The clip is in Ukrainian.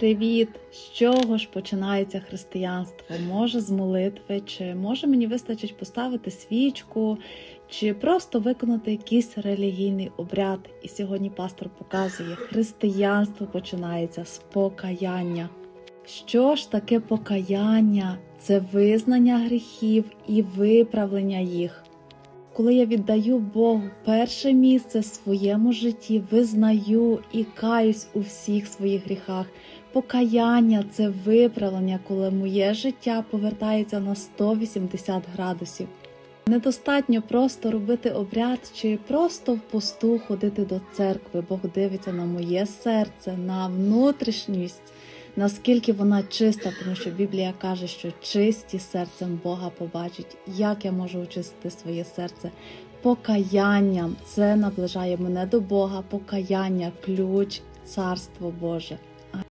Привіт! З чого ж починається християнство? Може з молитви, чи може мені вистачить поставити свічку, чи просто виконати якийсь релігійний обряд. І сьогодні пастор показує, християнство починається з покаяння. Що ж таке покаяння? Це визнання гріхів і виправлення їх. Коли я віддаю Богу перше місце в своєму житті, визнаю і каюсь у всіх своїх гріхах. Покаяння це виправлення, коли моє життя повертається на 180 градусів. Недостатньо просто робити обряд чи просто в посту ходити до церкви. Бог дивиться на моє серце, на внутрішність, наскільки вона чиста, тому що Біблія каже, що чисті серцем Бога побачить, як я можу очистити своє серце. Покаянням це наближає мене до Бога, покаяння. Ключ. Царство Боже.